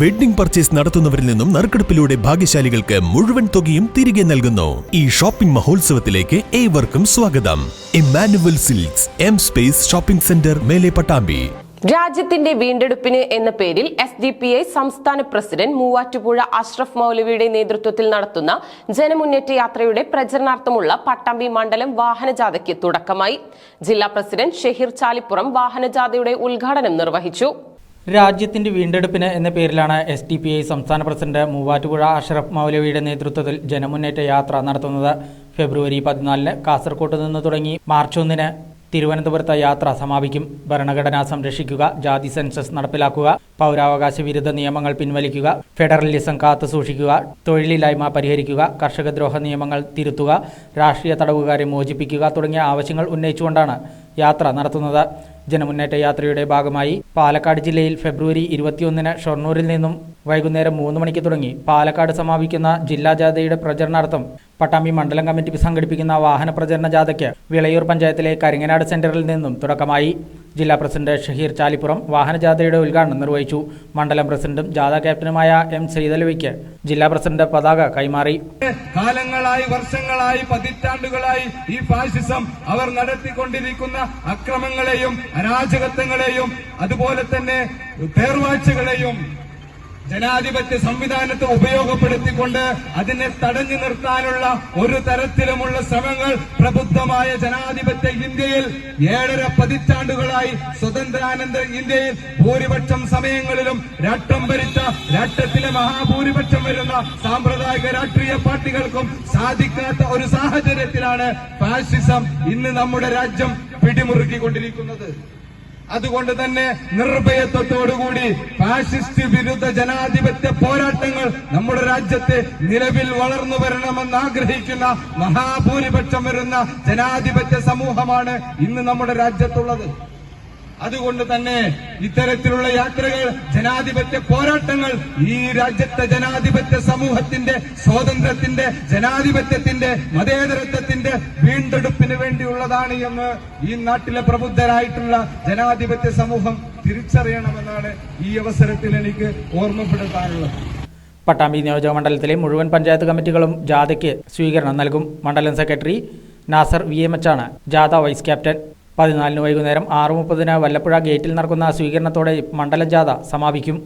Wedding purchase നടത്തുന്നവരിൽ നിന്നും നറുക്കെടുപ്പിലൂടെ ഭാഗ്യശാലികൾക്ക് മുഴുവൻ തുകയും തിരികെ നൽകുന്നു. ഈ ഷോപ്പിംഗ് മഹോത്സവത്തിലേക്ക് ഏവർക്കും സ്വാഗതം. Immanuel silks M space shopping centre മേലെ പട്ടാമ്പി. രാജ്യത്തിന്റെ വീണ്ടെടുപ്പിന് എന്ന പേരിൽ എസ് ഡി പി ഐ സംസ്ഥാന പ്രസിഡന്റ് മൂവാറ്റുപുഴ അഷ്റഫ് മൗലവിയുടെ നേതൃത്വത്തിൽ നടത്തുന്ന ജനമുന്നേറ്റ യാത്രയുടെ പ്രചരണാർത്ഥമുള്ള പട്ടാമ്പി മണ്ഡലം വാഹനജാഥയ്ക്ക് തുടക്കമായി. ജില്ലാ പ്രസിഡന്റ് ഷെഹിർ ചാലിപ്പുറം വാഹനജാഥയുടെ ഉദ്ഘാടനം നിർവഹിച്ചു. രാജ്യത്തിന്റെ വീണ്ടെടുപ്പിന് എന്ന പേരിലാണ് എസ് ഡി പി ഐ സംസ്ഥാന പ്രസിഡന്റ് മൂവാറ്റുപുഴ അഷറഫ് മൗലവിയുടെ നേതൃത്വത്തിൽ ജനമുന്നേറ്റ യാത്ര നടത്തുന്നത്. ഫെബ്രുവരി പതിനാലിന് കാസർകോട്ട് നിന്ന് തുടങ്ങി മാർച്ച് ഒന്നിന് തിരുവനന്തപുരത്ത് യാത്ര സമാപിക്കും. ഭരണഘടന സംരക്ഷിക്കുക ജാതി സെൻസസ് നടപ്പിലാക്കുക പൗരാവകാശ വിരുദ്ധ നിയമങ്ങൾ പിൻവലിക്കുക ഫെഡറലിസം കാത്തു സൂക്ഷിക്കുക തൊഴിലില്ലായ്മ പരിഹരിക്കുക കർഷകദ്രോഹ നിയമങ്ങൾ തിരുത്തുക രാഷ്ട്രീയ തടവുകാരെ മോചിപ്പിക്കുക തുടങ്ങിയ ആവശ്യങ്ങൾ ഉന്നയിച്ചുകൊണ്ടാണ് യാത്ര നടത്തുന്നത്. ജനമുന്നേറ്റ യാത്രയുടെ ഭാഗമായി പാലക്കാട് ജില്ലയിൽ ഫെബ്രുവരി ഇരുപത്തിയൊന്നിന് ഷൊർണൂരിൽ നിന്നും വൈകുന്നേരം മൂന്ന് മണിക്ക് തുടങ്ങി പാലക്കാട് സമാപിക്കുന്ന ജില്ലാ ജാഥയുടെ പ്രചരണാർത്ഥം പട്ടാമ്പി മണ്ഡലം കമ്മിറ്റി സംഘടിപ്പിക്കുന്ന വാഹന പ്രചരണ ജാഥയ്ക്ക് വിളയൂർ പഞ്ചായത്തിലെ കരിങ്ങനാട് സെന്ററിൽ നിന്നും തുടക്കമായി. ജില്ലാ പ്രസിഡന്റ് ഷഹീർ ചാലിപ്പുറം വാഹനജാഥയുടെ ഉദ്ഘാടനം നിർവഹിച്ചു. മണ്ഡലം പ്രസിഡന്റും ജാഥ ക്യാപ്റ്റനുമായ എം ശ്രീധലവിക്ക് ജില്ലാ പ്രസിഡന്റ് പതാക കൈമാറി. കാലങ്ങളായി വർഷങ്ങളായി പതിറ്റാണ്ടുകളായി ഈ ഫാസിസം അവർ നടത്തിക്കൊണ്ടിരിക്കുന്ന അക്രമങ്ങളെയും അരാജകത്വങ്ങളെയും അതുപോലെ തന്നെ ജനാധിപത്യ സംവിധാനത്തെ ഉപയോഗപ്പെടുത്തിക്കൊണ്ട് അതിനെ തടഞ്ഞു നിർത്താനുള്ള ഒരു തരത്തിലുമുള്ള ശ്രമങ്ങൾ പ്രബുദ്ധമായ ജനാധിപത്യ ഇന്ത്യയിൽ ഏഴര പതിറ്റാണ്ടുകളായി സ്വതന്ത്രാനന്തര ഇന്ത്യയിൽ ഭൂരിപക്ഷം സമയങ്ങളിലും രാഷ്ട്രം ഭരിച്ച രാഷ്ട്രത്തിലെ മഹാഭൂരിപക്ഷം വരുന്ന സാമ്പ്രദായിക രാഷ്ട്രീയ പാർട്ടികൾക്കും സാധിക്കാത്ത ഒരു സാഹചര്യത്തിലാണ് ഫാഷിസം ഇന്ന് നമ്മുടെ രാജ്യം പിടിമുറുക്കിക്കൊണ്ടിരിക്കുന്നത്. അതുകൊണ്ട് തന്നെ നിർഭയത്വത്തോടുകൂടി ഫാഷിസ്റ്റ് വിരുദ്ധ ജനാധിപത്യ പോരാട്ടങ്ങൾ നമ്മുടെ രാജ്യത്തെ നിലവിൽ വളർന്നു വരണമെന്ന് ആഗ്രഹിക്കുന്ന മഹാഭൂരിപക്ഷം വരുന്ന ജനാധിപത്യ സമൂഹമാണ് ഇന്ന് നമ്മുടെ രാജ്യത്തുള്ളത്. അതുകൊണ്ട് തന്നെ ഇത്തരത്തിലുള്ള യാത്രകൾ ജനാധിപത്യ പോരാട്ടങ്ങൾ ഈ രാജ്യത്തെ ജനാധിപത്യ സമൂഹത്തിന്റെ സ്വാതന്ത്ര്യത്തിന്റെ ജനാധിപത്യത്തിന്റെ മതേതരത്വത്തിന്റെ വീണ്ടെടുപ്പിന് വേണ്ടിയുള്ളതാണ് എന്ന് ഈ നാട്ടിലെ പ്രബുദ്ധരായിട്ടുള്ള ജനാധിപത്യ സമൂഹം തിരിച്ചറിയണമെന്നാണ് ഈ അവസരത്തിൽ എനിക്ക് ഓർമ്മപ്പെടുത്താനുള്ളത്. പട്ടാമ്പി നിയോജക മണ്ഡലത്തിലെ മുഴുവൻ പഞ്ചായത്ത് കമ്മിറ്റികളും ജാഥയ്ക്ക് സ്വീകരണം നൽകും മണ്ഡലം സെക്രട്ടറി നാസർ വി എം എച്ചാണ്. ജാഥ വൈസ് ക്യാപ്റ്റൻ. പതിനാലിന് വൈകുന്നേരം ആറ് മുപ്പതിന് വല്ലപ്പുഴ ഗേറ്റിൽ നടക്കുന്ന സ്വീകരണത്തോടെ മണ്ഡല ജാഥ സമാപിക്കും.